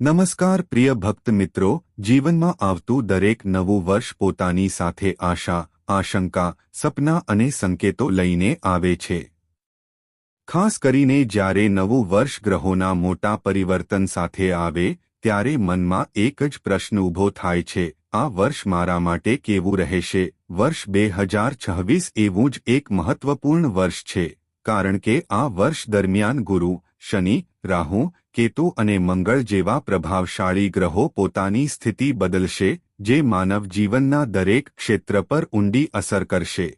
નમસ્કાર પ્રિય ભક્ત મિત્રો, જીવનમાં આવતું દરેક નવું વર્ષ પોતાની સાથે આશા, આશંકા, સપના અને સંકેતો લઈને આવે છે. ખાસ કરીને જ્યારે નવું વર્ષ ગ્રહોના મોટા પરિવર્તન સાથે આવે, ત્યારે મનમાં એક જ પ્રશ્ન ઊભો થાય છે, આ વર્ષ મારા માટે કેવું રહેશે? વર્ષ બે હજાર છવ્વીસ એવું જ એક મહત્વપૂર્ણ વર્ષ છે, કારણ કે આ વર્ષ દરમિયાન ગુરુ, શનિ, રાહુ કેતુ અને મંગળ જેવા પ્રભાવશાળી ગ્રહો પોતાની સ્થિતિ બદલશે, જે માનવ જીવનના દરેક ક્ષેત્ર પર ઊંડી અસર કરશે.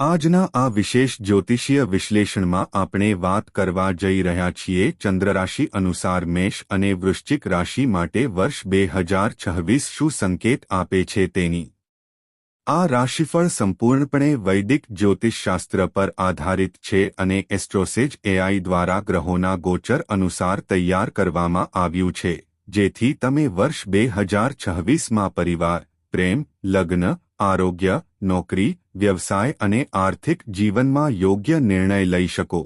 આજના આ વિશેષ જ્યોતિષીય વિશ્લેષણમાં આપણે વાત કરવા જઈ રહ્યા છીએ ચંદ્રરાશિ અનુસાર મેષ અને વૃશ્ચિક રાશિ માટે વર્ષ બે હજાર છવ્વીસ શું સંકેત આપે છે તેની. આ રાશિફળ સંપૂર્ણપણે વૈદિક જ્યોતિષશાસ્ત્ર પર આધારિત છે અને એસ્ટ્રોસેજ એઆઈ દ્વારા ગ્રહોના ગોચર અનુસાર તૈયાર કરવામાં આવ્યું છે, જેથી તમે વર્ષ બે હજાર છવ્વીસમાં પરિવાર, પ્રેમ, લગ્ન, આરોગ્ય, નોકરી, વ્યવસાય અને આર્થિક જીવનમાં યોગ્ય નિર્ણય લઈ શકો.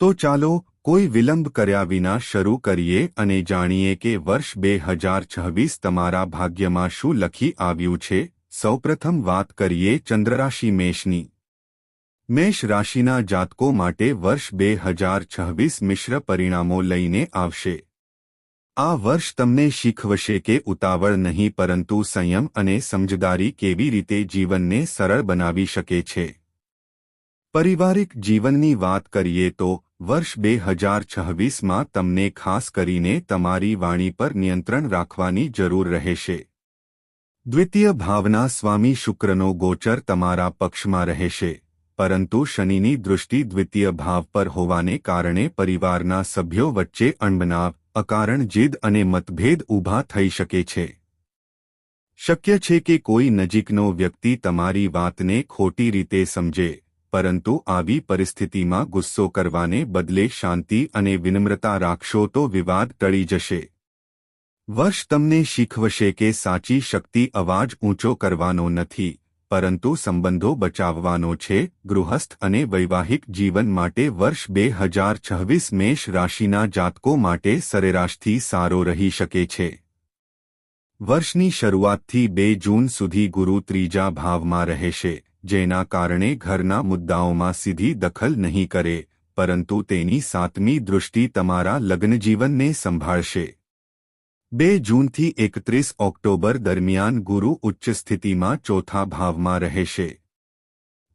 તો ચાલો, કોઈ વિલંબ કર્યા વિના શરૂ કરીએ અને જાણીએ કે વર્ષ બે હજાર છવ્વીસ તમારા ભાગ્યમાં શું લખી આવ્યું છે સૌપ્રથમ વાત કરીએ ચંદ્રરાશિ મેષની. મેષ રાશિના જાતકો માટે વર્ષ બે હજાર છવ્વીસ મિશ્ર પરિણામો લઈને આવશે. આ વર્ષ તમને શીખવશે કે ઉતાવળ નહીં પરંતુ સંયમ અને સમજદારી કેવી રીતે જીવનને સરળ બનાવી શકે છે. પારિવારિક જીવનની વાત કરીએ તો, વર્ષ બે હજાર છવ્વીસમાં તમને ખાસ કરીને તમારી વાણી પર નિયંત્રણ રાખવાની જરૂર રહેશે. દ્વિતીય ભાવના સ્વામી શુક્રનો ગોચર તમારા પક્ષમાં રહેશે, પરંતુ શનિની દૃષ્ટિ દ્વિતીય ભાવ પર હોવાને કારણે પરિવારના સભ્યો વચ્ચે અણબનાવ, અકારણ જીદ અને મતભેદ ઊભા થઈ શકે છે. શક્ય છે કે કોઈ નજીકનો વ્યક્તિ તમારી વાતને ખોટી રીતે સમજે, પરંતુ આવી પરિસ્થિતિમાં ગુસ્સો કરવાને બદલે શાંતિ અને વિનમ્રતા રાખશો તો વિવાદ ટળી જશે. વર્ષ તમને શીખવશે કે સાચી શક્તિ અવાજ ઊંચો કરવાનો નથી, પરંતુ સંબંધો બચાવવાનો છે, ગૃહસ્થ અને વૈવાહિક જીવન માટે વર્ષ બે હજાર છવ્વીસ મેષ રાશિના જાતકો માટે સરેરાશથી સારો રહી શકે છે. વર્ષની શરૂઆતથી બે જૂન સુધી ગુરુ ત્રીજા ભાવમાં રહેશે, જેના કારણે ઘરના મુદ્દાઓમાં સીધી દખલ નહીં કરે, પરંતુ તેની સાતમી દૃષ્ટિ તમારા લગ્નજીવનને સંભાળશે. બે જૂનથી એકત્રીસ ઓક્ટોબર દરમિયાન ગુરુ ઉચ્ચ સ્થિતિમાં ચોથા ભાવમાં રહેશે.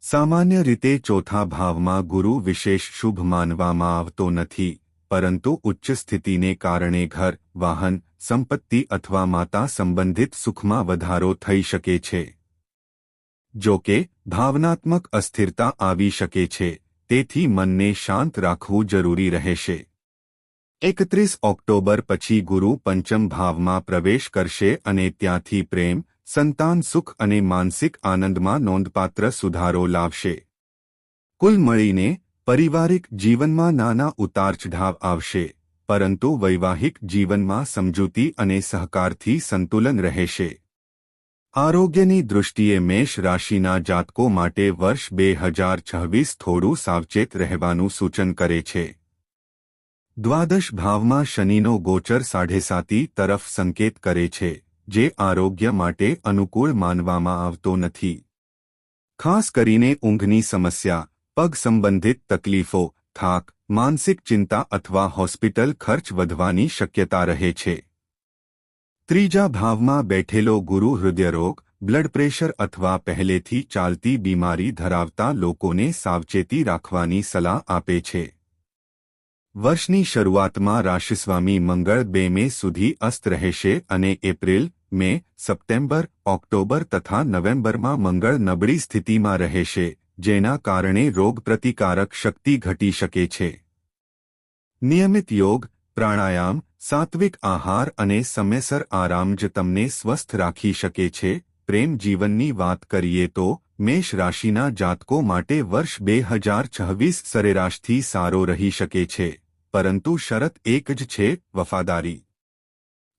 સામાન્ય રીતે ચોથા ભાવમાં ગુરુ વિશેષ શુભ માનવામાં આવતો નથી, પરંતુ ઉચ્ચ સ્થિતિને કારણે ઘર, વાહન, સંપત્તિ અથવા માતા સંબંધિત સુખમાં વધારો થઈ શકે છે. જો કે, ભાવનાત્મક અસ્થિરતા આવી શકે છે, તેથી મનને શાંત રાખવું જરૂરી રહેશે. એકત્રીસ ઓક્ટોબર પછી ગુરુ પંચમ ભાવમાં પ્રવેશ કરશે અને ત્યાંથી પ્રેમ, સંતાન, સુખ અને માનસિક આનંદમાં નોંધપાત્ર સુધારો લાવશે. કુલ મળીને પારિવારિક જીવનમાં નાના ઉતારચઢાવ આવશે, પરંતુ વૈવાહિક જીવનમાં સમજૂતી અને સહકારથી સંતુલન રહેશે. આરોગ્યની દૃષ્ટિએ મેષ રાશિના જાતકો માટે વર્ષ બે હજાર છવ્વીસ થોડું સાવચેત રહેવાનું સૂચન કરે છે. દ્વાદશ ભાવમાં શનિનો ગોચર સાઢેસાતી તરફ સંકેત કરે છે, જે આરોગ્ય માટે અનુકૂળ માનવામાં આવતો નથી. ખાસ કરીને ઊંઘની સમસ્યા, પગ સંબંધિત તકલીફો, થાક, માનસિક ચિંતા અથવા હોસ્પિટલ ખર્ચ વધવાની શક્યતા રહે છે. ત્રીજા ભાવમાં બેઠેલો ગુરુ હૃદયરોગ, બ્લડ પ્રેશર અથવા પહેલેથી ચાલતી બીમારી ધરાવતા લોકોને સાવચેતી રાખવાની સલાહ આપે છે. વર્ષની શરૂઆતમાં રાશિસ્વામી મંગળ બે મે સુધી અસ્ત રહેશે અને એપ્રિલ, મે, સપ્ટેમ્બર, ઓક્ટોબર તથા નવેમ્બરમાં મંગળ નબળી સ્થિતિમાં રહેશે, જેના કારણે રોગપ્રતિકારક શક્તિ ઘટી શકે છે. નિયમિત યોગ, પ્રાણાયામ, સાત્વિક આહાર અને સમયસર આરામ જ તમને સ્વસ્થ રાખી શકે છે. પ્રેમ જીવનની વાત કરીએ તો, મેષ રાશિના જાતકો માટે વર્ષ બે હજાર છવ્વીસ સરેરાશથી સારો રહી શકે છે. પરંતુ શરત એક જ છે, વફાદારી.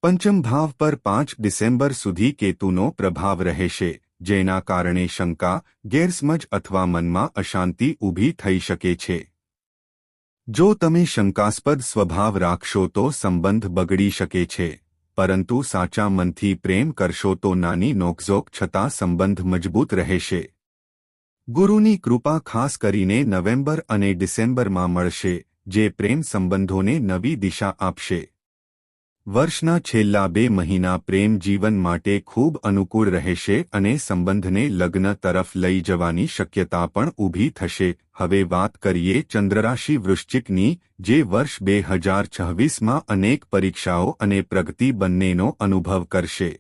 પંચમ ભાવ પર પાંચ ડિસેમ્બર સુધી કેતુનો પ્રભાવ રહેશે, જેના કારણે શંકા, ગેરસમજ અથવા મનમાં અશાંતિ ઊભી થઈ શકે છે. જો તમે શંકાસ્પદ સ્વભાવ રાખશો તો સંબંધ બગડી શકે છે, પરંતુ સાચા મનથી પ્રેમ કરશો તો નાની નોકઝોક છતાં સંબંધ મજબૂત રહેશે. ગુરુની કૃપા ખાસ કરીને નવેમ્બર અને ડિસેમ્બરમાં મળશે જે પ્રેમ સંબંધોને નવી દિશા આપશે. વર્ષના છેલ્લા બે મહિના પ્રેમ જીવન માટે ખૂબ અનુકૂળ રહેશે અને સંબંધને લગ્ન તરફ લઈ જવાની શક્યતા પણ ઊભી થશે. હવે વાત કરીએ ચંદ્રરાશિ વૃશ્ચિકની, જે વર્ષ બે હજાર છવ્વીસમાં અનેક પરીક્ષાઓ અને પ્રગતિ બંનેનો અનુભવ કરશે.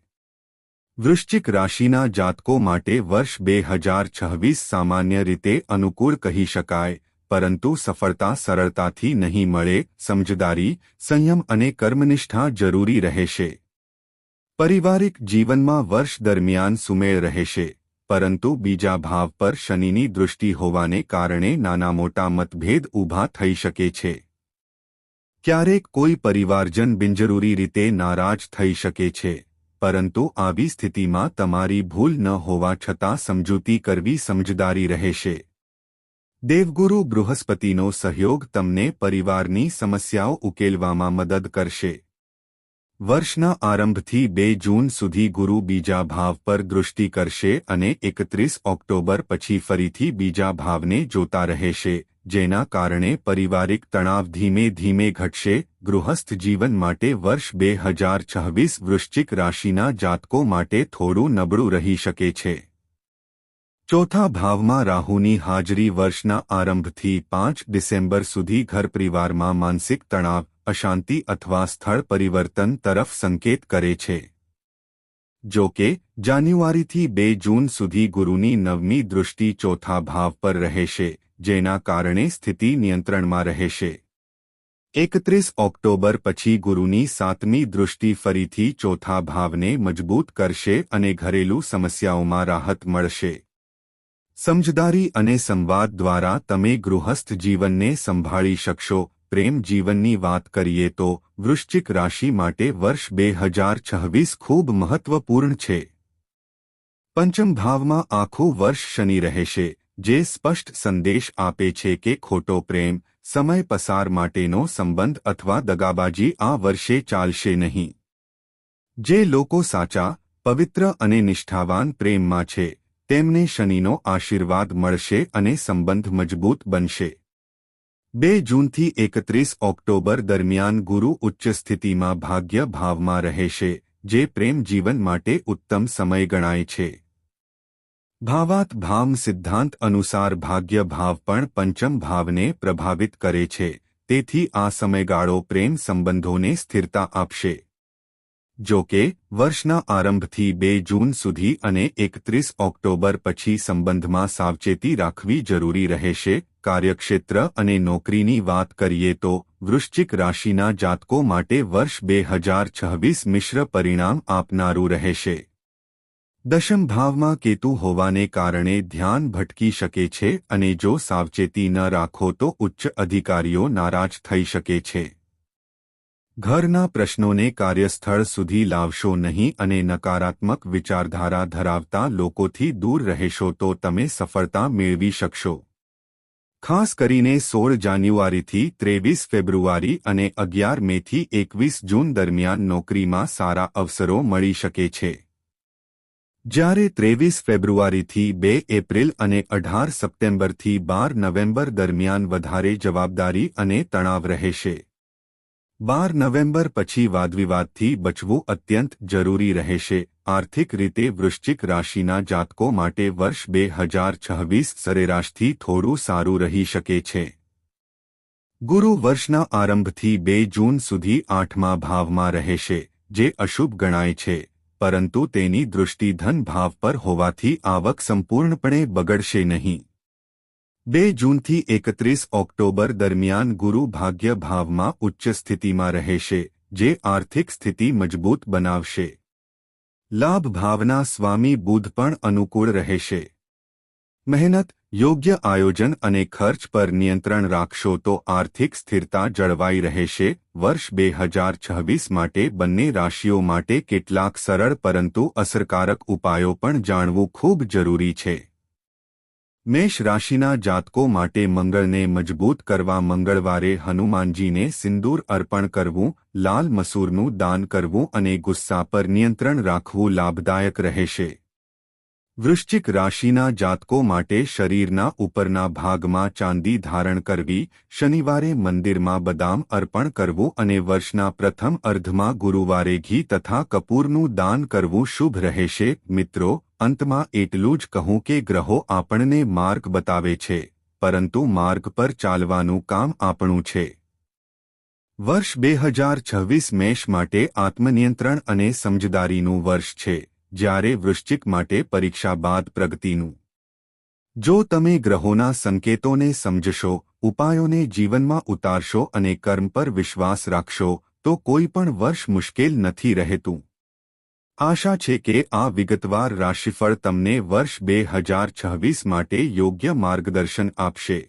વૃશ્ચિક રાશિના જાતકો માટે વર્ષ બે હજાર છવ્વીસ સામાન્ય રીતે અનુકૂળ કહી શકાય. પરંતુ સફળતા સરળતાથી નહીં મળે, સમજદારી, સંયમ અને કર્મનિષ્ઠા જરૂરી રહેશે. પારિવારિક જીવનમાં વર્ષ દરમિયાન સુમેળ રહેશે, પરંતુ બીજા ભાવ પર શનિની દૃષ્ટિ હોવાને કારણે નાના મોટા મતભેદ ઊભા થઈ શકે છે. ક્યારેક કોઈ પરિવારજન બિનજરૂરી રીતે નારાજ થઈ શકે છે, પરંતુ આવી સ્થિતિમાં તમારી ભૂલ ન હોવા છતાં સમજૂતી કરવી સમજદારી રહેશે. દેવગુરુ બૃહસ્પતિનો સહયોગ તમને પરિવારની સમસ્યાઓ ઉકેલવામાં મદદ કરશે. વર્ષના આરંભથી બે જૂન સુધી ગુરુ બીજા ભાવ પર દૃષ્ટિ કરશે અને એકત્રીસ ઓક્ટોબર પછી ફરીથી બીજા ભાવને જોતા રહેશે, જેના કારણે પારિવારિક તણાવ ધીમે ધીમે ઘટશે. ગૃહસ્થ જીવન માટે વર્ષ બે હજાર છવ્વીસ વૃશ્ચિક રાશિના જાતકો માટે થોડું નબળું રહી શકે છે. ચોથા ભાવમાં રાહુની હાજરી વર્ષના આરંભથી પાંચ ડિસેમ્બર સુધી ઘર પરિવારમાં માનસિક તણાવ, અશાંતિ અથવા સ્થળ પરિવર્તન તરફ સંકેત કરે છે. જો કે, જાન્યુઆરીથી બે જૂન સુધી ગુરુની નવમી દૃષ્ટિ ચોથા ભાવ પર રહેશે, જેના કારણે સ્થિતિ નિયંત્રણમાં રહેશે. એકત્રીસ ઓક્ટોબર પછી ગુરુની સાતમી દૃષ્ટિ ફરીથી ચોથા ભાવને મજબૂત કરશે અને ઘરેલું સમસ્યાઓમાં રાહત મળશે. સમજદારી અને સંવાદ દ્વારા તમે ગૃહસ્થ જીવનને સંભાળી શકશો. પ્રેમ જીવનની વાત કરીએ તો વૃશ્ચિક રાશિ માટે વર્ષ બે હજાર છવ્વીસ ખૂબ મહત્વપૂર્ણ છે. પંચમ ભાવમાં આખું વર્ષ શનિ રહેશે, જે સ્પષ્ટ સંદેશ આપે છે કે ખોટો પ્રેમ, સમય પસાર માટેનો સંબંધ અથવા દગાબાજી આ વર્ષે ચાલશે નહીં. જે લોકો સાચા, પવિત્ર અને નિષ્ઠાવાન પ્રેમમાં છે તેમને શનિનો આશીર્વાદ મળશે અને સંબંધ મજબૂત બનશે. બે જૂનથી એકત્રીસ ઓક્ટોબર દરમિયાન ગુરુ ઉચ્ચ સ્થિતિમાં ભાગ્ય ભાવમાં રહેશે, જે પ્રેમ જીવન માટે ઉત્તમ સમય ગણાય છે. ભાવાત ભામ સિદ્ધાંત અનુસાર ભાગ્ય ભાવ પણ પંચમ ભાવને પ્રભાવિત કરે છે, તેથી આ સમયગાળો પ્રેમ સંબંધોને સ્થિરતા આપશે. જો કે, વર્ષના આરંભથી બે જૂન સુધી અને એકત્રીસ ઓક્ટોબર પછી સંબંધમાં સાવચેતી રાખવી જરૂરી રહેશે. કાર્યક્ષેત્ર અને નોકરીની વાત કરીએ તો, વૃશ્ચિક રાશિના જાતકો માટે વર્ષ બે હજાર છવ્વીસ મિશ્ર પરિણામ આપનારું રહેશે. દશમ ભાવમાં કેતુ હોવાને કારણે ધ્યાન ભટકી શકે છે અને જો સાવચેતી ન રાખો તો ઉચ્ચ અધિકારીઓ નારાજ થઈ શકે છે. ઘરના પ્રશ્નોને કાર્યસ્થળ સુધી લાવશો નહીં અને નકારાત્મક વિચારધારા ધરાવતા લોકોથી દૂર રહેશો તો તમે સફળતા મેળવી શકશો. ખાસ કરીને સોળ જાન્યુઆરીથી ત્રેવીસ ફેબ્રુઆરી અને અગિયાર મેથી એકવીસ જૂન દરમિયાન નોકરીમાં સારા અવસરો મળી શકે છે. જ્યારે ત્રેવીસ ફેબ્રુઆરીથી બે એપ્રિલ અને અઢાર સપ્ટેમ્બરથી બાર નવેમ્બર દરમિયાન વધારે જવાબદારી અને તણાવ રહેશે. બાર નવેમ્બર પછી વાદવિવાદથી બચવું અત્યંત જરૂરી રહેશે. આર્થિક રીતે વૃશ્ચિક રાશિના જાતકો માટે વર્ષ બે હજાર છવ્વીસ સરેરાશથી થોડું સારું રહી શકે છે. ગુરુ વર્ષના આરંભથી બે જૂન સુધી આઠમા ભાવમાં રહેશે, જે અશુભ ગણાય છે, પરંતુ તેની દૃષ્ટિ ધન ભાવ પર હોવાથી આવક સંપૂર્ણપણે બગડશે નહીં. બે જૂનથી એકત્રીસ ઓક્ટોબર દરમિયાન ગુરુ ભાગ્ય ભાવમાં ઉચ્ચ સ્થિતિમાં રહેશે, જે આર્થિક સ્થિતિ મજબૂત બનાવશે. લાભ ભાવના સ્વામી બુધ પણ અનુકૂળ રહેશે. મહેનત, યોગ્ય આયોજન અને ખર્ચ પર નિયંત્રણ રાખશો તો આર્થિક સ્થિરતા જળવાઈ રહેશે. વર્ષ બે હજાર છવ્વીસ માટે બંને રાશિઓ માટે કેટલાક સરળ પરંતુ અસરકારક ઉપાયો પણ જાણવું ખૂબ જરૂરી છે. મેષ રાશિના જાતકો માટે મંગળને મજબૂત કરવા મંગળવારે હનુમાનજીને સિંદૂર અર્પણ કરવું, લાલ મસૂરનું દાન કરવું અને ગુસ્સા પર નિયંત્રણ રાખવું લાભદાયક રહેશે. વૃશ્ચિક રાશિના જાતકો માટે શરીરના ઉપરના ભાગમાં ચાંદી ધારણ કરવી, શનિવારે મંદિરમાં બદામ અર્પણ કરવું અને વર્ષના પ્રથમ અર્ધમાં ગુરુવારે ઘી તથા કપૂરનું દાન કરવું શુભ રહેશે. મિત્રો અંતમાં એટલું જ કહું કે ગ્રહો આપણને માર્ગ બતાવે છે, પરંતુ માર્ગ પર ચાલવાનું કામ આપણું છે. વર્ષ બે હજાર છવ્વીસ મેષ માટે આત્મનિયંત્રણ અને સમજદારીનું વર્ષ છે, જ્યારે વૃશ્ચિક માટે પરીક્ષા બાદ પ્રગતિનું. જો તમે ગ્રહોના સંકેતોને સમજશો, ઉપાયોને જીવનમાં ઉતારશો અને કર્મ પર વિશ્વાસ રાખશો, તો કોઈ પણ વર્ષ મુશ્કેલ નથી રહેતું. આશા છે કે આ વિગતવાર રાશિફળ તમને વર્ષ બે હજાર છવ્વીસ માટે યોગ્ય માર્ગદર્શન આપશે.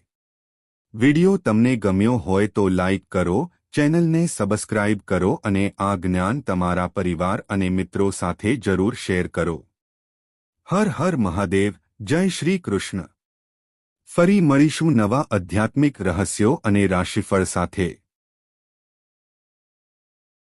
વિડિયો તમને ગમ્યો હોય તો લાઇક કરો, ચેનલને સબસ્ક્રાઇબ કરો અને આ જ્ઞાન તમારા પરિવાર અને મિત્રો સાથે જરૂર શેર કરો. હર હર મહાદેવ, જય શ્રી કૃષ્ણ. ફરી મળીશું નવા આધ્યાત્મિક રહસ્યો અને રાશિફળ સાથે.